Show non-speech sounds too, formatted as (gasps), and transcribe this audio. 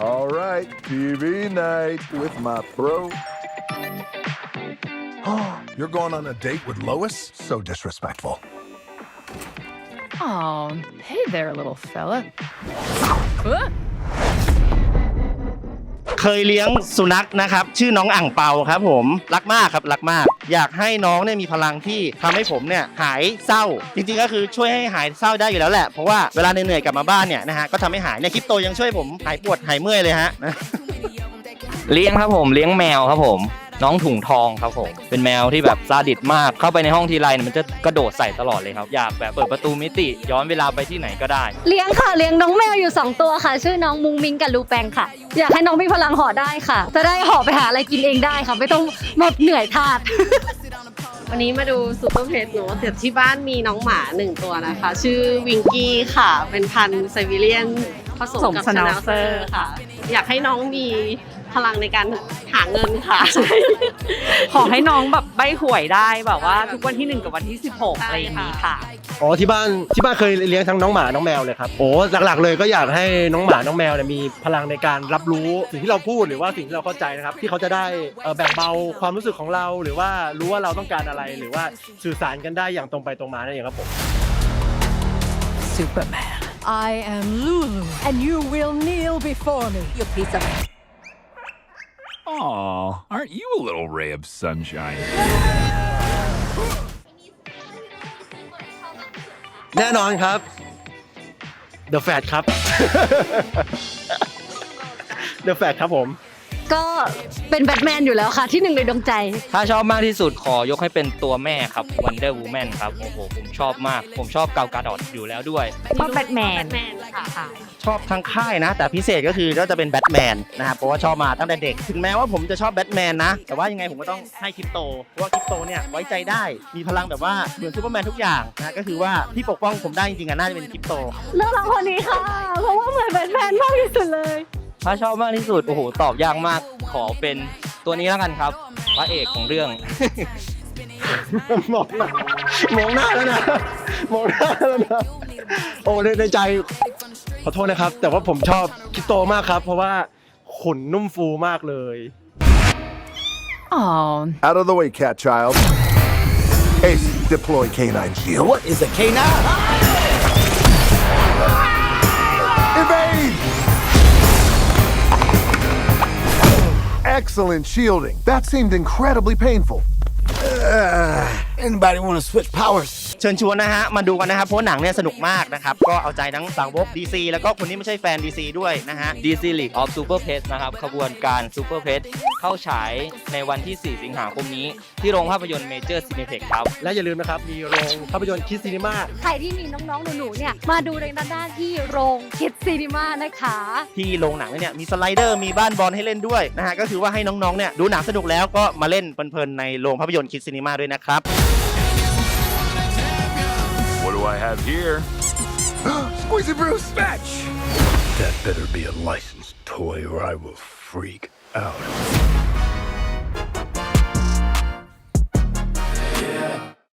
All right, TV night with my bro. (gasps) You're going on a date with Lois? So disrespectful. Oh, hey there, little fella. Uh, เคยเลี้ยงสุนัขนะครับ ชื่อน้องอ่างเปาครับผมรักมากครับรักมาก อยากให้น้องเนี่ยมีพลังที่ทำให้ผมเนี่ยหายเศร้า จริงๆก็คือช่วยให้หายเศร้าได้อยู่แล้วแหละเพราะว่าเวลาเหนื่อยๆกลับมาบ้านเนี่ยนะฮะก็ทำให้หายเนี่ยคริปโตยังช่วยผมหายปวดหายเมื่อยเลยฮะ เลี้ยงครับผมเลี้ยงแมวครับผม น้องถุงทองครับผมเป็นแมวที่แบบซาดิสมากเข้าไปในห้องทีไรเนี่ยมันจะกระโดดใส่ตลอดเลยครับ อยากแบบเปิดประตูมิติ ย้อนเวลาไปที่ไหนก็ได้ เลี้ยงค่ะเลี้ยงน้องแมวอยู่ 2 ตัวค่ะ ชื่อน้องมุงมิงกับลูแปงค่ะ อยากให้น้องมีพลังห่อได้ค่ะ จะได้ห่อไปหาอะไรกินเองได้ค่ะ ไม่ต้องหมดเหนื่อยทาสวันนี้มาดูซูเปอร์เพ t เนอะแต่ที่บ้านมีน้องหมาหนึ่งตัวนะคะ ชื่อวิงกี้ค่ะ เป็นพันธุ์ไซบีเรียนผสมกับผสมชนา Schnauzer เซอร์ค่ะ อยากให้น้องมี พลังในการหาเงินค่ะ ขอให้น้องแบบใบหวยได้แบบว่า ทุกวันที่1กับวันที่16อะไรอย่างนี้ค่ะ อ๋อที่บ้านที่บ้านเคยเลี้ยงทั้งน้องหมาน้องแมวเลยครับโอ้หลักๆเลยก็อยากให้น้องหมาน้องแมวเนี่ยมีพลังในการรับรู้สิ่งที่เราพูดหรือว่าสิ่งที่เราเข้าใจนะครับที่เขาจะได้เอ่อแบ่งเบาความรู้สึกของเรา หรือว่ารู้ว่าเราต้องการอะไรหรือว่าสื่อสารกันได้อย่างตรงไปตรงมานั่นเองครับผม Superman. I am Lulu, and you will kneel before me, you piece of. Aw, aren't you a little ray of sunshine? แน่นอนครับ The Fat ครับ The Fat ครับผม ก็เป็นแบทแมนอยู่แล้วค่ะ ที่หนึ่งในดวงใจ ถ้าชอบมากที่สุดขอยกให้เป็นตัวแม่ครับ Wonder Woman ครับ โอ้โห ผมชอบมาก ผมชอบเกากาดอดอยู่แล้วด้วย ชอบแบทแมนแมนค่ะค่ะ ชอบทั้งค่ายนะ แต่พิเศษก็คือก็จะเป็นแบทแมนนะครับเพราะว่าชอบมาตั้งแต่เด็ก ถึงแม้ว่าผมจะชอบแบทแมนนะ แต่ว่ายังไงผมก็ต้องให้คริปโต เพราะว่าคริปโตเนี่ยไว้ใจได้มีพลังแบบว่าเหมือนซูเปอร์แมนทุกอย่างนะก็คือว่าที่ปกป้องผมได้จริงๆอะน่าจะเป็นคริปโต เลือกน้องคนนี้ค่ะ เพราะว่าเหมือนแบทแมนมากที่สุดเลย ถ้าชอบมากที่สุด โอ้โห ตอบยากมาก ขอเป็นตัวนี้แล้วกันครับ พระเอกของเรื่อง มองหน้ามองหน้าแล้วนะมองหน้าแล้วนะโอ้ในในใจ ขอโทษนะครับ แต่ว่าผมชอบคริปโตมากครับ เพราะว่าขนนุ่มฟูมากเลย Oh, Out of the way, cat child. Ace, deploy canine shield. What is a canine? Excellent shielding. That seemed incredibly painful. Uh, anybody want to switch powers? เชิญชวนนะฮะมาดูกันนะครับเพราะว่าหนังเนี่ยสนุกมากนะครับก็เอาใจทั้งสาวก DC แล้วก็คนที่ไม่ใช่แฟน DC ด้วยนะฮะ DC League of Super Pets นะครับขบวนการ Super Pets เข้าฉายในวันที่ 4 สิงหาคมนี้ ที่โรงภาพยนตร์เมเจอร์ซีนิเพ็กครับ และอย่าลืมนะครับ มีโรงภาพยนตร์คิดซีนีมาใครที่มีน้องๆ หนูๆ เนี่ย มาดูในด้านด้านที่โรงคิดซีนีมานะคะ ที่โรงหนังเนี่ยมีสไลเดอร์มีบ้านบอลให้เล่นด้วยนะฮะก็คือว่าให้น้องๆ เนี่ยดูหนังสนุกแล้วก็มาเล่นเพลินๆในโรงภาพยนตร์คิดซีนีมาด้วยนะครับ What do I have here? (gasps) Squeezy Bruce! Fetch! That better be a licensed toy or I will freak out.